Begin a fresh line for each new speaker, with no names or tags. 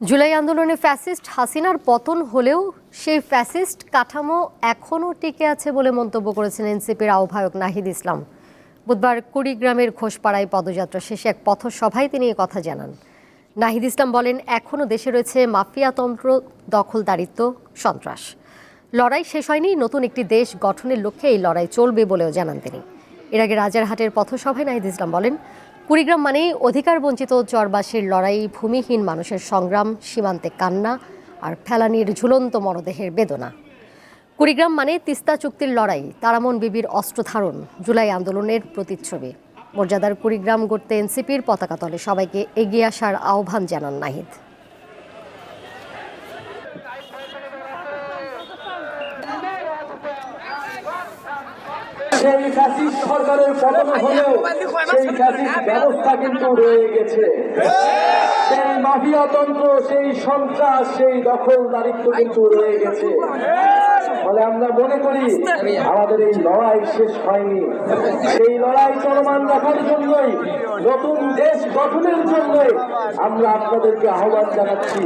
জুলাই আন্দোলনে ফ্যাসিস্ট হাসিনার পতন হলেও সেই ফ্যাসিস্ট কাঠামো এখনও টিকে আছে বলে মন্তব্য করেছেন এনসিপির আহ্বায়ক নাহিদ ইসলাম। বুধবার কুড়িগ্রামের ঘোষপাড়ায় পদযাত্রা শেষে এক পথসভায় তিনি কথা জানান। নাহিদ ইসলাম বলেন, এখনও দেশে রয়েছে মাফিয়াতন্ত্র, দখলদারিত্ব, সন্ত্রাস। লড়াই শেষ হয়নি, নতুন একটি দেশ গঠনের লক্ষ্যে এই লড়াই চলবে বলেও জানান তিনি। এর আগে রাজারহাটের পথসভায় নাহিদ ইসলাম বলেন কুড়িগ্রাম মানেই অধিকার বঞ্চিত চরবাসীর লড়াই, ভূমিহীন মানুষের সংগ্রাম, সীমান্তে কান্না আর ফেলানির ঝুলন্ত মরদেহের বেদনা। কুড়িগ্রাম মানে তিস্তা চুক্তির লড়াই, তারামন বিবির অস্ত্র ধারণ, জুলাই আন্দোলনের প্রতিচ্ছবি। মর্যাদার কুড়িগ্রাম গড়তে এনসিপির পতাকা তলে সবাইকে এগিয়ে আসার আহ্বান জানান নাহিদ।
সেই ফ্যাসিস্ট সরকারের পতন হলেও সেই ফ্যাসিস্ট ব্যবস্থা কিন্তু রয়ে গেছে। সেই মাফিয়াতন্ত্র সেই সন্ত্রাস, সেই দখলদারিত্ব কিন্তু রয়ে গেছে। ফলে আমরা মনে করি, আমাদের এই লড়াই শেষ হয়নি। সেই লড়াই চলমান রাখার জন্যই, নতুন দেশ গঠনের জন্যই আমরা আপনাদেরকে আহ্বান জানাচ্ছি।